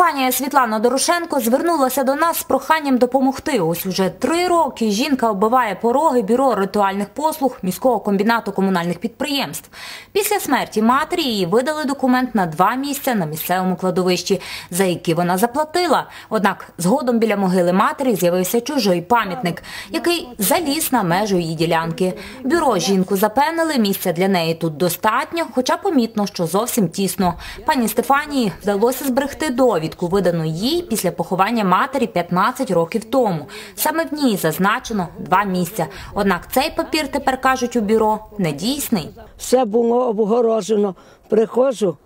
Стефанія Світлана Дорошенко звернулася до нас з проханням допомогти. Ось уже три роки жінка оббиває пороги бюро ритуальних послуг міського комбінату комунальних підприємств. Після смерті матері їй видали документ на два місця на місцевому кладовищі, за які вона заплатила. Однак згодом біля могили матері з'явився чужий пам'ятник, який заліз на межу її ділянки. Бюро жінку запевнили, місця для неї тут достатньо, хоча помітно, що зовсім тісно. Пані Стефанії вдалося зберегти довідку, видану їй після поховання матері 15 років тому. Саме в ній зазначено два місця. Однак цей папір тепер кажуть у бюро недійсний. Все було обгорожено. Приходжу,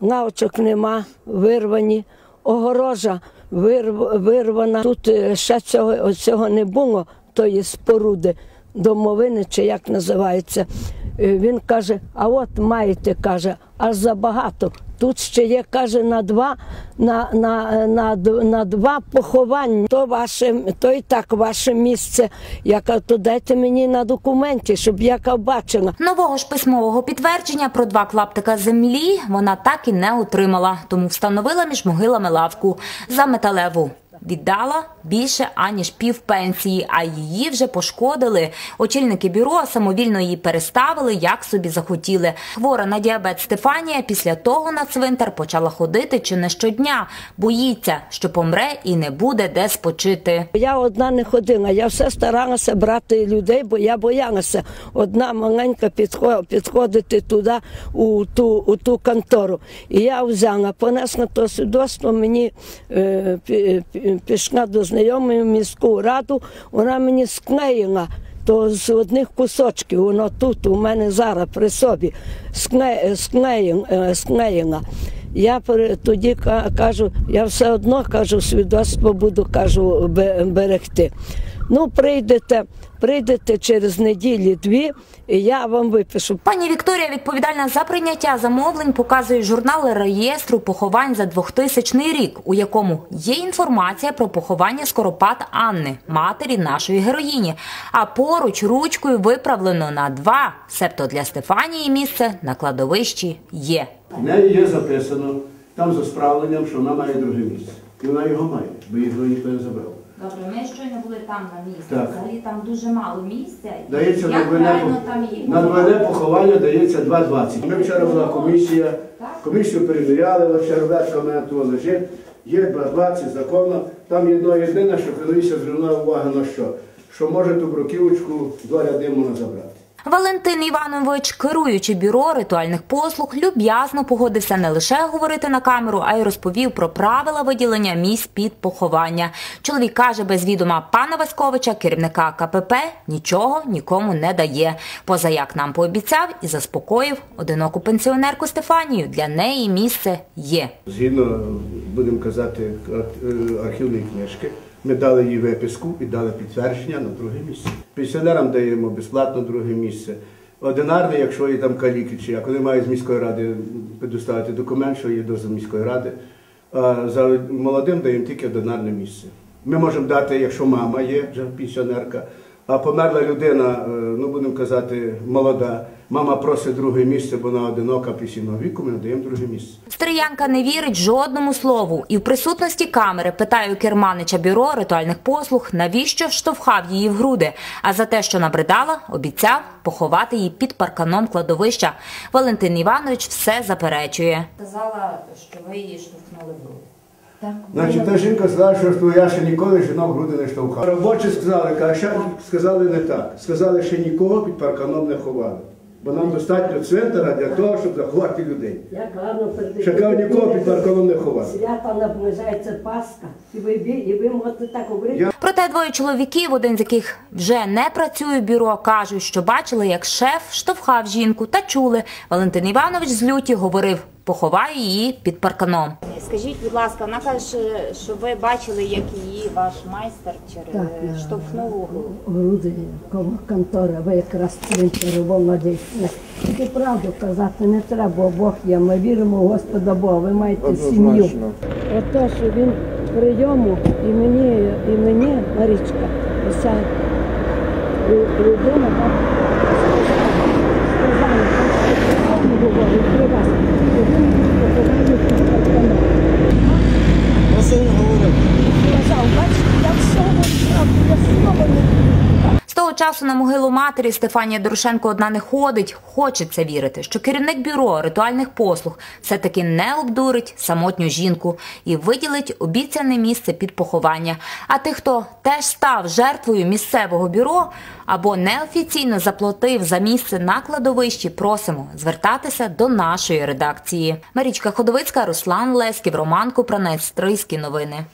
навчок нема, вирвані, огорожа вирвана. Тут е, ще цього, цього не було, тої споруди, домовини, чи як називається. Е, Він каже: а от маєте, каже, аж забагато. Тут ще є, каже, на два, на, на, на, на два поховання. То ваше, то і так ваше місце. Я кажу, то дайте мені на документі, щоб я бачила. Нового ж письмового підтвердження про два клаптика землі вона так і не отримала, тому встановила між могилами лавку за металеву. Віддала більше аніж пів пенсії, а її вже пошкодили. Очільники бюро самовільно її переставили, як собі захотіли. Хвора на діабет Стефанія після того на цвинтар почала ходити чи не щодня. Боїться, що помре і не буде де спочити. Я одна не ходила, я все старалася брати людей, бо я боялася одна маленька підхо- підходити туди, у ту, у ту контору. І я взяла, понесла то свідоцтво, мені е, пі- пішла до знайомої в міську раду, вона мені склеїла. То з одних кусочків, воно тут у мене зараз при собі скле- е. Я тоді кажу, я все одно кажу, свідоцтво буду кажу, берегти. Ну, прийдете, прийдете через неділі-дві, і я вам випишу. Пані Вікторія, відповідальна за прийняття замовлень, показує журнали реєстру поховань за 2000 рік, у якому є інформація про поховання Скоропад Анни, матері нашої героїні. А поруч ручкою виправлено на два, себто для Стефанії місце на кладовищі є. В неї є записано там за справленням, що вона має друге місце. І вона його має, бо його ніхто не забрав. Добре, ми щойно були там на місці. Так. Взагалі там дуже мало місця. Дається на Як на правильно там її на двойне поховання дається 2,20. Ми вчора була комісія, комісію перевіряли, ось черветка в мене тут лежить, є 2,20 законно. Там єдно єдине, що комісія звернула увагу на що? Що може ту бруківочку до ряди можна забрати. Валентин Іванович, керуючи бюро ритуальних послуг, люб'язно погодився не лише говорити на камеру, а й розповів про правила виділення місць під поховання. Чоловік каже, без відома пана Васьковича, керівника КПП, нічого нікому не дає. Поза як нам пообіцяв і заспокоїв одиноку пенсіонерку Стефанію. Для неї місце є. Згідно, будемо казати, е, архівної книжки, ми дали їй виписку і дали підтвердження на друге місце. Пенсіонерам даємо безплатно друге місце. Одинарний, якщо є там каліки, чи як вони мають з міської ради предоставити документ, що є дозвіл міської ради. А за молодим даємо тільки одинарне місце. Ми можемо дати, якщо мама є пенсіонерка, а померла людина, е, ну будемо казати, молода. Мама просить друге місце, бо вона одинока пенсійного віку, ми надаємо друге місце. Стріянка не вірить жодному слову і в присутності камери питає у керманича бюро ритуальних послуг, навіщо штовхав її в груди. А за те, що набридала, обіцяв поховати її під парканом кладовища. Валентин Іванович все заперечує. Сказала, що ви її штовхнули в груди. Значить, та жінка сказала, що я ще ніколи жінок груди не штовхав. Робочі сказали, а ще сказали не так. Сказали, що нікого під парканом не ховали. Бо нам достатньо цвинтара для того, щоб заховати людей. Як гарно перед Ще кажу, нікого під парканом не ховали. Свята наближається Пасха, і ви, і ви можете так говорити. Проте двоє чоловіків, один з яких вже не працює в бюро, кажуть, що бачили, як шеф штовхав жінку та чули. Валентин Іванович з люті говорив, поховає її під парканом. Скажіть, будь ласка, вона каже, що ви бачили, як її ваш майстер через Так, штовхнув у груди. Груди контора, ви якраз цвинтару молодий. Тільки правду казати не треба, бо Бог є. Ми віримо в Господа Бога, ви маєте сім'ю. Ото, що він прийому і мені, і мені Марічка, оця лю- людина так сказала, сказала, так, говорить, при вас, людина поховання під парканом. Часу на могилу матері Стефанія Дорошенко одна не ходить. Хочеться вірити, що керівник бюро ритуальних послуг все-таки не обдурить самотню жінку і виділить обіцяне місце під поховання. А тих, хто теж став жертвою місцевого бюро або неофіційно заплатив за місце на кладовищі, просимо звертатися до нашої редакції. Марічка Ходовицька, Руслан Лесків, Роман Купранець, Стрийські новини.